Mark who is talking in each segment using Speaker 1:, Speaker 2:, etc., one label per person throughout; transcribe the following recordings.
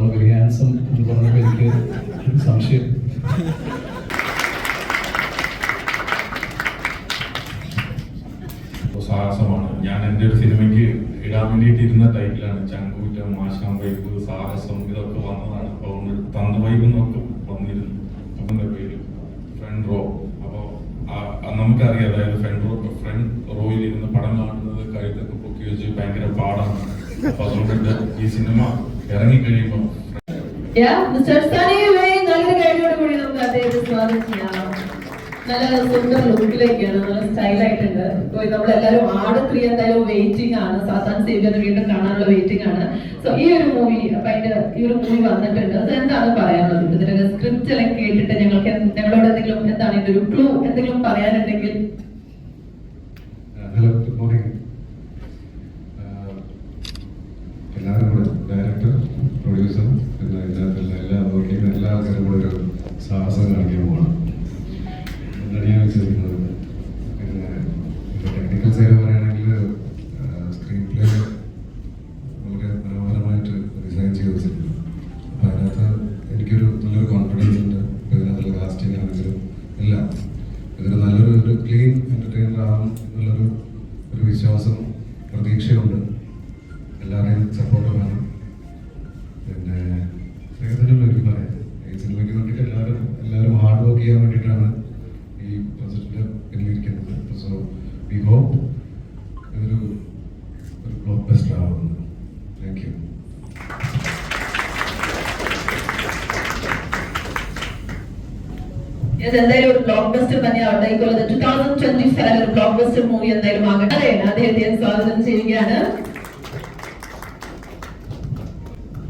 Speaker 1: നാൾ very handsome എന്ന് പറഞ്ഞപ്പോൾ എനിക്ക് ഒരു സംശയം.
Speaker 2: സാഹസമാണ്. ഞാൻ എന്റെ ഒരു സിനിമയ്ക്ക് ഇടാൻ വേണ്ടിയിട്ട് ഇരുന്ന ടൈറ്റിലാണ് ചങ്കൂറ്റം മാശാം വൈബ് സാഹസം ഇതൊക്കെ വന്നതാണ്. അപ്പോൾ തന്ത വൈബ് എന്നൊക്കെ വന്നിരുന്നു അതിന്റെ പേര് ഫ്രണ്ട് റോ. അപ്പോൾ നമുക്കറിയാം അതായത് ഫ്രണ്ട് റോ ഫ്രണ്ട് റോയിൽ ഇരുന്ന് പടം കാണുന്നത് കഴുത്തൊക്കെ പൊക്കി വെച്ച് ഭയങ്കര പാടാണ്. അപ്പോൾ അതുകൊണ്ട് ഈ സിനിമ ഇറങ്ങിക്കഴിയുമ്പോൾ
Speaker 3: നല്ല സുന്ദർ ലുക്കിലേക്കാണ് നല്ല സ്റ്റൈലായിട്ടുണ്ട് ഇപ്പോൾ നമ്മളെല്ലാവരും ആട് ത്രീ എന്തായാലും വെയിറ്റിംഗ് ആണ്. സാത്താൻ സേവിയറിനെ വീണ്ടും കാണാനുള്ള വെയിറ്റിംഗ് ആണ്. സോ ഈ ഒരു മൂവി അപ്പൊ അതിന്റെ ഈ ഒരു മൂവി വന്നിട്ടുണ്ട്. അത് എന്താണ് പറയാനുള്ളത്? ഇതിന്റെ സ്ക്രിപ്റ്റ് എല്ലാം കേട്ടിട്ട് ഞങ്ങൾക്ക് ഞങ്ങളോട് എന്തെങ്കിലും എന്താണ് ഇതിന്റെ ഒരു ക്ലൂ എന്തെങ്കിലും പറയാനുണ്ടെങ്കിൽ
Speaker 4: വർക്ക് ചെയ്യാൻ വേണ്ടിയിട്ടാണ് ഈ പ്രൊജക്റ്റിന്റെ പിന്നിലിരിക്കുന്നത് സോ വി ഹോപ്പ് ഇതൊരു ഒരു ബ്ലോക്ക് ബെസ്റ്റ് ആവുന്നു താങ്ക് യു
Speaker 3: എന്തായാലും ഒരു ബ്ലോക്ക് ബസ്റ്റർ തന്നെയാവട്ടെ. ഈ കൊല്ലത്തെ ടൂ തൗസൻഡ് ട്വന്റി ഫൈവ് ഒരു ബ്ലോക്ക് ബസ്റ്റർ മൂവി എന്തായാലും ആകട്ടെ. അതെ അദ്ദേഹത്തെ സ്വാഗതം ചെയ്യുകയാണ്.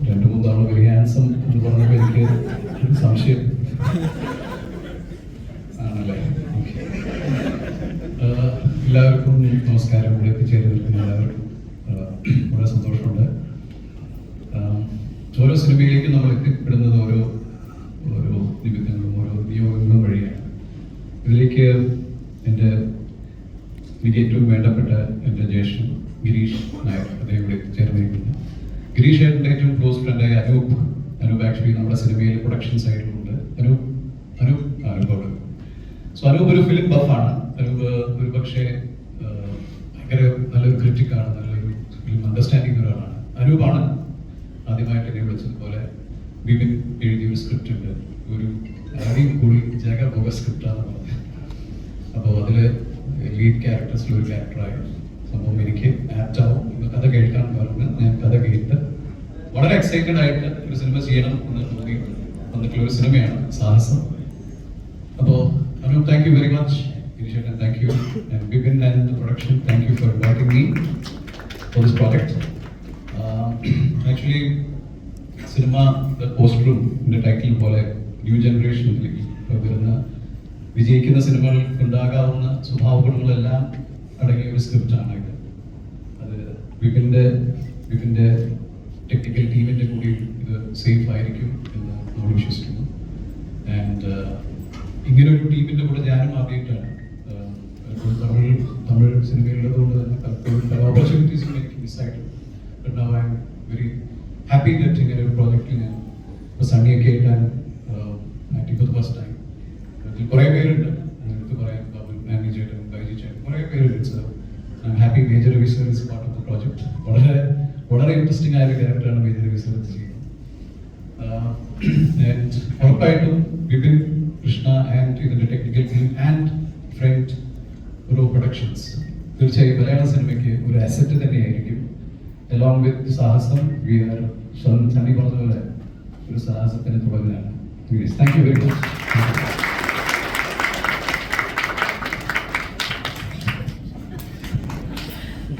Speaker 1: രണ്ടു മൂന്നാളും ഒരു ഹാൻസം എന്ന് പറഞ്ഞപ്പോൾ എനിക്ക് സംശയം. എല്ലാവർക്കും നമസ്കാരം ഇവിടെ എത്തിച്ചേർന്ന് നിൽക്കുന്ന എല്ലാവർക്കും വളരെ സന്തോഷമുണ്ട്. ഓരോ സിനിമയിലേക്കും നമ്മൾ എത്തിപ്പെടുന്നത് ഓരോ ഓരോ നിമിത്തങ്ങളും ഓരോ നിയോഗങ്ങളും വഴിയാണ്. ഇതിലേക്ക് എന്റെ എനിക്ക് ഏറ്റവും വേണ്ടപ്പെട്ട എന്റെ ജ്യേഷ്ഠൻ ഗിരീഷ് നായർ അദ്ദേഹം ഇവിടെ എത്തിച്ചേർന്നിരിക്കുന്നു ഗിരീഷ് ഏട്ടന്റെ ഏറ്റവും ക്ലോസ് ഫ്രണ്ടായ അനൂപ്. അനൂപ് ആക്ച്വലി നമ്മുടെ സിനിമയിൽ പ്രൊഡക്ഷൻ സൈഡിലുണ്ട് അനൂപ് അനൂപ് അനൂപ് സോ അനൂപ് ഒരു ഫിലിം ബഫാണ് അനൂപ് ഒരു പക്ഷേ ഭയങ്കര നല്ലൊരു ക്രിറ്റിക്കാണ് നല്ലൊരു ഫിലിം അണ്ടർസ്റ്റാൻഡിങ് ഒരാളാണ് അനൂപാണ് ആദ്യമായിട്ട് എന്നെ വിളിച്ചതുപോലെ ബിബിൻ എഴുതിയ ഒരു സ്ക്രിപ്റ്റ് ഉണ്ട് ഒരു അടിപൊളി ജഗബോഗ സ്ക്രിപ്റ്റാണ് പറഞ്ഞത്. അപ്പോൾ അതിൽ ലീഡ് ക്യാരക്ടേഴ്സിൽ ഒരു ക്യാരക്ടറായ സംഭവം എനിക്ക് ആപ്റ്റ് ആവും. കഥ കേൾക്കാൻ പറഞ്ഞ് ഞാൻ കഥ കേട്ട് വളരെ എക്സൈറ്റഡ് ആയിട്ട് ഒരു സിനിമ ചെയ്യണം എന്ന് തോന്നി. വന്നിട്ടുള്ള ഒരു സിനിമയാണ് സാഹസം. അപ്പോൾ Anu thank you very much ഗിരീഷേട്ടൻ thank you and Bipin and production thank you for inviting me for this project actually cinema പോസ്റ്ററും ടൈറ്റിൽ പോലെ ന്യൂ ജനറേഷനിലേക്ക് വരുന്ന വിജയിക്കുന്ന സിനിമകൾക്ക് ഉണ്ടാകാവുന്ന സ്വഭാവ ഗുണങ്ങളെല്ലാം അടങ്ങിയ ഒരു സ്ക്രിപ്റ്റാണ് ഇത്. അത് വിപിന്റെ വിപിന്റെ ടെക്നിക്കൽ ടീമിന്റെ കൂടി ഇത് സേഫ് ആയിരിക്കും എന്ന് നമ്മൾ വിശ്വസിക്കുന്നു. ആൻഡ് ഇങ്ങനെ ഒരു ടീമിന്റെ കൂടെ ഞാനും ആദ്യമായിട്ടാണ് ആഹ്, തമിഴ് തമിഴ് സിനിമയിലുള്ളത് കൊണ്ട് തന്നെ പലപ്പോഴും പല ഓപ്പർച്യൂണിറ്റീസ് എനിക്ക് മിസ്സായിട്ടുണ്ട് now I'm very happy that ഇങ്ങനെ ഒരു പ്രോജക്റ്റിൽ ഞാൻ ഇപ്പോൾ സണ്ണിയൊക്കെ ആയിട്ടാണ് വളരെ ഇൻട്രസ്റ്റിംഗ് ആയ ഒരു ക്യാരക്ടറാണ് മേജർ രവീശ്വർ ചെയ്യുന്നത് ഉറപ്പായിട്ടും വിപിൻ കൃഷ്ണ ആൻഡ് ഇതിന്റെ ടെക്നിക്കൽ ടീം ആൻഡ് ഫ്രണ്ട് ഒരു പ്രൊഡക്ഷൻസ് തീർച്ചയായും മലയാള സിനിമയ്ക്ക് ഒരു അസറ്റ് തന്നെയായിരിക്കും. അലോങ് വിത്ത് സാഹസം വി ആർ സണ്ണി പറഞ്ഞ പോലെ ഒരു സാഹസത്തിന് തുടങ്ങുകയാണ്. Thank you very much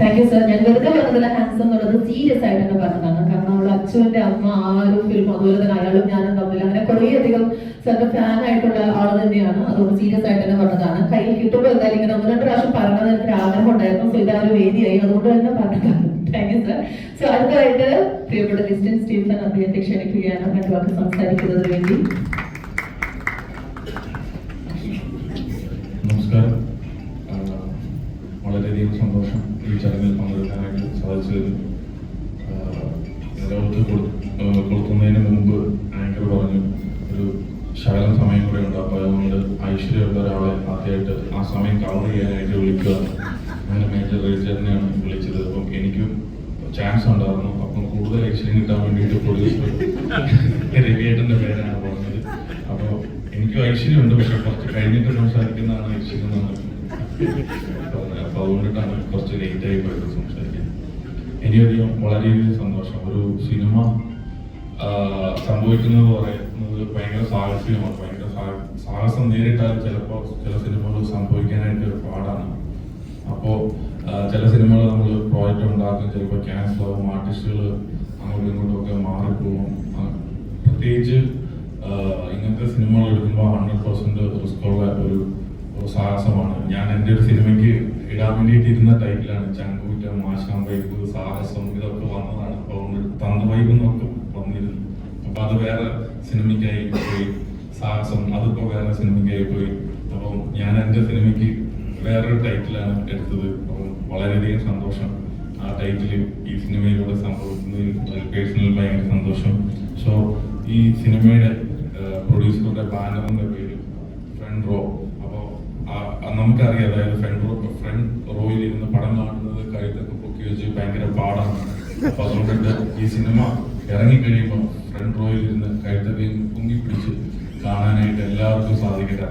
Speaker 3: thank you sir ഞാൻ വെറുതെ പറഞ്ഞതില്ല ഹാൻസ് എന്നുള്ളത് സീരിയസ് ആയിട്ട് തന്നെ പറഞ്ഞതാണ്. കാരണം അവളുടെ അച്ഛന്റെ അമ്മ ആ ഒരു ഫിലിം അതുപോലെ തന്നെ അയാളും ഞാനും തമ്മിൽ അങ്ങനെ കുറേ അധികം സാറിന്റെ ഫാൻ ആയിട്ടുള്ള ആൾ തന്നെയാണ്. അതുകൊണ്ട് സീരിയസ് ആയിട്ട് തന്നെ പറഞ്ഞതാണ്. കയ്യിൽ കിട്ടുമ്പോൾ എന്തായാലും ഇങ്ങനെ ഒന്ന് രണ്ട് പ്രാവശ്യം പറഞ്ഞത് എനിക്ക് ആഗ്രഹം ഉണ്ടായിരുന്നു. സോ ഇതാ ഒരു വേദിയായി. അതുകൊണ്ട് തന്നെ പറഞ്ഞതാണ്. താങ്ക് യു സർ സോ അടുത്തതായിട്ട് പ്രിയപ്പെട്ട ക്രിസ്ത്യൻ സ്റ്റീഫൻ അദ്ദേഹത്തെ ക്ഷണിക്കുകയാണ് മറ്റു സംസാരിക്കുന്നതിന് വേണ്ടി
Speaker 2: ആദ്യമായിട്ട് ആ സമയം കവർ ചെയ്യാനായിട്ട് വിളിക്കുക. അങ്ങനെ മേജർ റേജറിനെയാണ് വിളിച്ചത്. അപ്പം എനിക്കും ചാൻസ് ഉണ്ടായിരുന്നു. അപ്പം കൂടുതൽ ലക്ഷ്യം കിട്ടാൻ വേണ്ടിയിട്ട് പ്രൊഡ്യൂസർ രവിയേട്ടന്റെ പേരാണ് പറഞ്ഞത്. അപ്പോൾ എനിക്കും ഐശ്വര്യമുണ്ട്. പക്ഷെ കുറച്ച് കഴിഞ്ഞിട്ട് സംസാരിക്കുന്നതാണ് ഐശ്വര്യം എന്നാണ് പറഞ്ഞത്. അപ്പോൾ അതുകൊണ്ടിട്ടാണ് കുറച്ച് ലേറ്റ് ആയി പോയത് സംസാരിക്കാൻ. എനിക്കധികം വളരെയധികം സന്തോഷം. ഒരു സിനിമ സംഭവിക്കുന്നത് പറയുന്നത് ഭയങ്കര സാഹസികമാണ്. ഭയങ്കര സാഹസം നേരിട്ടാൽ ചിലപ്പോൾ ചില സിനിമകൾ സംഭവിക്കാനായിട്ട് പാടാണ്. അപ്പോൾ ചില സിനിമകൾ നമ്മൾ പ്രോജക്റ്റ് ഉണ്ടാക്കും ചിലപ്പോൾ ക്യാൻസൽ ആവും ആർട്ടിസ്റ്റുകൾ അങ്ങോട്ടും ഇങ്ങോട്ടും ഒക്കെ മാറിപ്പോകും ആ, പ്രത്യേകിച്ച് ഇങ്ങനത്തെ സിനിമകൾ എടുക്കുമ്പോൾ ഹൺഡ്രഡ് പെർസെന്റ് റിസ്ക് ഉള്ള ഒരു ഒരു സാഹസമാണ്. ഞാൻ എന്റെ ഒരു സിനിമയ്ക്ക് ഇടാൻ വേണ്ടിയിട്ട് ഇരുന്ന ടൈറ്റിലാണ് ചങ്കൂറ്റം മാശാം വൈബ് സാഹസം ഇതൊക്കെ വന്നതാണ്. അപ്പോൾ തന്ത വൈബ് എന്നൊക്കെ വന്നിരുന്നു. അപ്പോൾ അത് വേറെ സിനിമയ്ക്കായി പോയി. സാഹസം അതിപ്പോ വേറെ സിനിമയ്ക്കായി പോയി. അപ്പം ഞാൻ എന്റെ സിനിമയ്ക്ക് വേറൊരു ടൈറ്റിലാണ് എടുത്തത്. അപ്പം വളരെയധികം സന്തോഷം. ആ ടൈറ്റിൽ ഈ സിനിമയിലൂടെ സംഭവിക്കുന്നതിൽ പേഴ്സണൽ ഭയങ്കര സന്തോഷം. സോ ഈ സിനിമയുടെ പ്രൊഡ്യൂസറുടെ ബാനറിന്റെ പേര് ഫ്രണ്ട് റോ. അപ്പോൾ നമുക്കറിയാം അതായത് ഫ്രണ്ട് റോ ഫ്രണ്ട് റോയിൽ ഇരുന്ന് പടം കാണുന്നത് കഴുത്തൊക്കെ പൊക്കി വെച്ച് ഭയങ്കര പാടാണ്. അപ്പൊ അതുകൊണ്ടിട്ട് ഈ സിനിമ ഇറങ്ങിക്കഴിയുമ്പോൾ ഫ്രണ്ട് റോയിൽ ഇരുന്ന് കഴുത്തൊക്കെ പൊങ്ങി പിടിച്ച് കാണാനായിട്ട് എല്ലാവർക്കും സാധിക്കട്ടെ.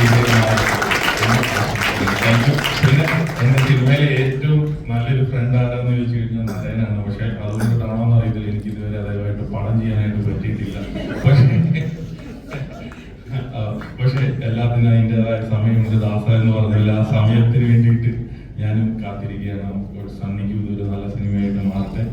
Speaker 2: you. പിന്നെ എന്റെ സിനിമയിലെ ഏറ്റവും നല്ലൊരു ഫ്രണ്ട് ആരാന്ന് ചോദിച്ചു കഴിഞ്ഞാൽ നരയനാണ് പക്ഷെ അതുകൊണ്ടിട്ടാണോ എന്ന് അറിയത്തില്ല. എനിക്ക് ഇതുവരെ അതേമായിട്ട് പടം ചെയ്യാനായിട്ട് പറ്റിയിട്ടില്ല. പക്ഷേ പക്ഷെ എല്ലാത്തിനും അതിന്റെതായ സമയമുണ്ട്. ദാസ എന്ന് പറഞ്ഞില്ല. ആ സമയത്തിന് വേണ്ടിയിട്ട് ഞാനും കാത്തിരിക്കുകയാണ്. സണ്ണിക്ക് ഇതൊരു നല്ല സിനിമയായിട്ട് മാറട്ടെ.